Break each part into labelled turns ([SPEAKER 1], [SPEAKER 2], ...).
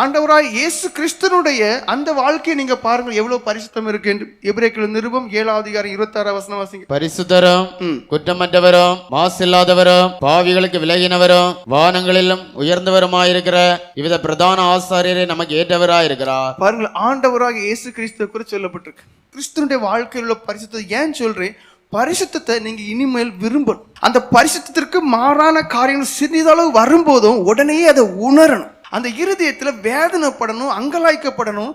[SPEAKER 1] ஆண்டவராய் இயேசு கிறிஸ்தனுடைய அந்த வாழ்க்கையை நீங்க பாருங்க எவ்வளவு பரிசுத்தம் இருக்கு என்று. எபிரேக்கில் நிருபம் ஏழாவது அதிகாரம் இருபத்தாறு வசனம் வாசிங்க.
[SPEAKER 2] பரிசுத்தரும். குற்றமற்றவரும் மாசில்லாதவரும் பாவிகளுக்கு விலகினவரும் வானங்களிலும் உயர்ந்தவருமாயிருக்கிற இவ்வித பிரதான ஆசாரியரை நமக்கு ஏற்றவராயிருக்கிறார்.
[SPEAKER 1] பாருங்கள் ஆண்டவராக இயேசு கிறிஸ்துவ குறித்து சொல்லப்பட்டிருக்கு. கிறிஸ்துவனுடைய வாழ்க்கையில் உள்ள பரிசுத்தத்தை ஏன் சொல்றேன்? பரிசுத்தத்தை நீங்க இனிமேல் விரும்பணும். அந்த பரிசுத்தத்திற்கு மாறான காரியங்கள் சிறிதளவு வரும்போதும் உடனே அதை உணரணும். அந்த இருதயத்தில் வேதனைப்படணும் அங்கலாய்க்கப்படணும்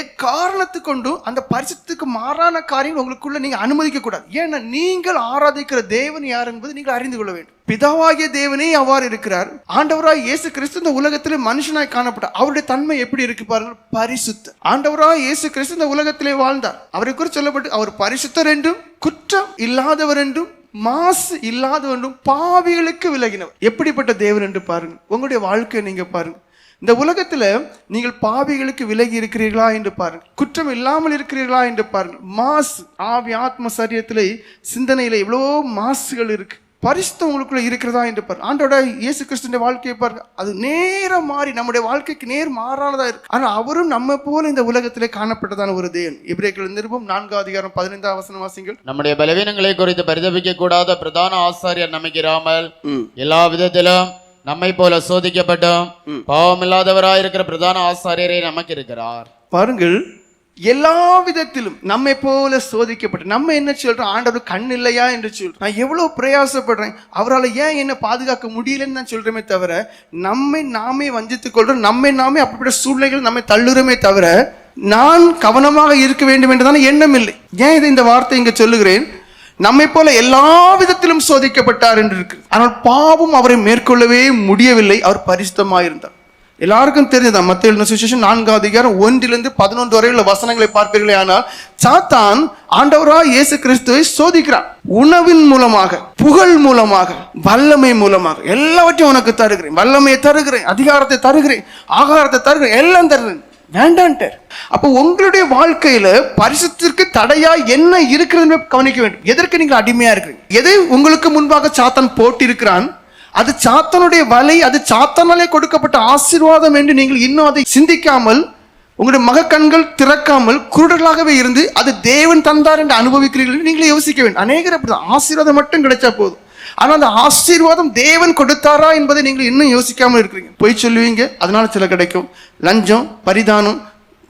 [SPEAKER 1] எக்காரணத்து கொண்டும் அந்த பரிசுத்துக்கு மாறான காரியம் உங்களுக்குள்ள நீங்கள் அனுமதிக்கக்கூடாது. ஏன்னா நீங்கள் ஆராதிக்கிற தேவன் யார் என்பது நீங்கள் அறிந்து கொள்ள வேண்டும். பிதாவாகிய தேவனே அவ்வாறு இருக்கிறார். ஆண்டவராய் இயேசு கிறிஸ்து இந்த உலகத்தில் மனுஷனாய் காணப்பட்டார். அவருடைய தன்மை எப்படி இருக்கு பாருங்கள் பரிசுத்த. ஆண்டவராய் இயேசு கிறிஸ்து இந்த உலகத்திலே வாழ்ந்தார். அவரை குறித்து சொல்லப்பட்டு அவர் பரிசுத்தர் என்றும் குற்றம் இல்லாதவர் என்றும் மாசு இல்லாதவன்றும் பாவிகளுக்கு விலகினவர். எப்படிப்பட்ட தேவன் என்று பாருங்கள் உங்களுடைய வாழ்க்கையை நீங்க பாருங்க. இந்த உலகத்துல நீங்கள் பாவிகளுக்கு விலகி இருக்கிறீர்களா என்று பாருங்கள் குற்றம் இல்லாமல் இருக்கிறீர்களா என்று பாருங்கள் மாசு ஆவி ஆத்ம சரீரத்திலே சிந்தனையில எவ்வளவோ மாசுகள் இருக்கு. பரிசுத்தம் உங்களுக்குள்ள இருக்கிறதா என்று பாருங்க. ஆண்டோட இயேசு கிறிஸ்துடைய வாழ்க்கையை பாருங்க. அது நேர மாறி நம்முடைய வாழ்க்கைக்கு நேர் மாறானதா இருக்கு. ஆனா அவரும் நம்ம போல இந்த உலகத்திலே காணப்பட்டதான ஒரு தேவன். இப்ரேக்கள் நிருபம் நான்காவது அதிகாரம் பதினைந்தாம் வசனம் வாசிங்கள்.
[SPEAKER 2] நம்முடைய பலவீனங்களை குறித்து பரிதபிக்க கூடாத பிரதான ஆசாரியர்
[SPEAKER 1] ம்.
[SPEAKER 2] எல்லா விதத்திலும் நம்மை போல சோதிக்கப்பட்டும் பாவமில்லாதவராயிருக்கிற பிரதான ஆசாரியரை நமக்கு இருக்கிறார்
[SPEAKER 1] பாருங்கள் எல்லா விதத்திலும் நம்மை போல சோதிக்கப்பட்டு நம்ம என்ன சொல்றோம்? ஆண்டவர் கண் இல்லையா என்று சொல்றோம். நான் எவ்வளவு பிரயாசப்படுறேன். அவரால் ஏன் என்ன பாதுகாக்க முடியலன்னு நான் சொல்றேமே தவிர நம்மை நாமே வஞ்சித்துக் கொள்றோம். நம்மை நாமே அப்படிப்பட்ட சூழ்நிலைகள் நம்மை தள்ளுறமே தவிர நான் கவனமாக இருக்க வேண்டும் என்றுதான எண்ணம் இல்லை. ஏன் இது இந்த வார்த்தை இங்க சொல்லுகிறேன்? நம்மை போல எல்லா விதத்திலும் சோதிக்கப்பட்டார் என்று இருக்கு. ஆனால் பாவம் அவரை மேற்கொள்ளவே முடியவில்லை. அவர் பரிசுத்தமாயிருந்தார். எல்லாருக்கும் தெரிஞ்சதா மத்திய எழுதின சுவிசேஷம் நான்காவது அதிகாரம் ஒன்றிலிருந்து பதினொன்று வரை உள்ள வசனங்களை பார்ப்பீர்களே ஆனால் சாத்தான் ஆண்டவரா இயேசு கிறிஸ்துவை சோதிக்கிறான் உணவின் மூலமாக புகழ் மூலமாக வல்லமை மூலமாக எல்லாவற்றையும் உனக்கு தருகிறேன். வல்லமையை தருகிறேன் அதிகாரத்தை தருகிறேன் ஆகாரத்தை தருகிறேன் எல்லாம் தருகிறேன். வேண்டான்ட்டார். அப்போ உங்களுடைய வாழ்க்கையில பரிசுத்திற்கு தடையா என்ன இருக்கிறது கவனிக்க வேண்டும். எதற்கு நீங்கள் அடிமையா இருக்கிறீங்க? எதை உங்களுக்கு முன்பாக சாத்தான் போட்டிருக்கிறான்? அது சாத்தனுடைய வலை அது சாத்தனாலே கொடுக்கப்பட்ட ஆசீர்வாதம் என்று நீங்கள் இன்னும் அதை சிந்திக்காமல் உங்களுடைய மகக்கண்கள் திறக்காமல் குருடர்களாகவே இருந்து அது தேவன் தந்தார் என்று அனுபவிக்கிறீர்கள் நீங்களே யோசிக்க வேண்டும். அநேகர் அப்படிதான். ஆசீர்வாதம் மட்டும் கிடைச்சா போதும். ஆனால் அந்த ஆசீர்வாதம் தேவன் கொடுத்தாரா என்பதை நீங்கள் இன்னும் யோசிக்காமல் இருக்கிறீங்க. பொய் சொல்லுவீங்க அதனால சில கிடைக்கும். லஞ்சம் பரிதானம்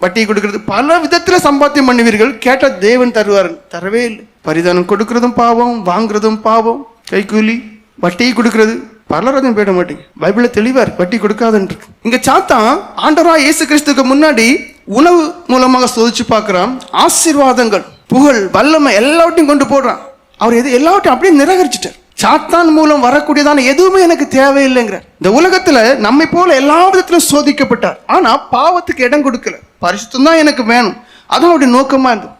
[SPEAKER 1] வட்டி கொடுக்கறது பல விதத்தில் சம்பாத்தியம் பண்ணுவீர்கள் கேட்டால் தேவன் தருவார். தரவே இல்லை. பரிதானம் கொடுக்கறதும் பாவம் வாங்குறதும் பாவம் கைக்கூலி வட்டியை கொடுக்கறது. பலர் போயிட மாட்டேங்க. பைபிளில் தெளிவா இருக்கு வட்டி கொடுக்காதுன்றது இங்க சாத்தான் ஆண்டவரா இயேசு கிறிஸ்துக்கு முன்னாடி உணவு மூலமாக சோதிச்சு பார்க்குறான். ஆசீர்வாதங்கள் புகழ் வல்லமை எல்லாவற்றையும் கொண்டு போடுறான். அவர் எது எல்லாவற்றையும் அப்படியே நிராகரிச்சிட்டார். சாத்தான் மூலம் வரக்கூடியதான எதுவுமே எனக்கு தேவையில்லைங்கிற. இந்த உலகத்துல நம்மை போல எல்லா விதத்திலும் சோதிக்கப்பட்டார். ஆனா பாவத்துக்கு இடம் கொடுக்கல. பரிசுத்தம் தான் எனக்கு வேணும். அதான் அவருடைய நோக்கமா இருந்தது.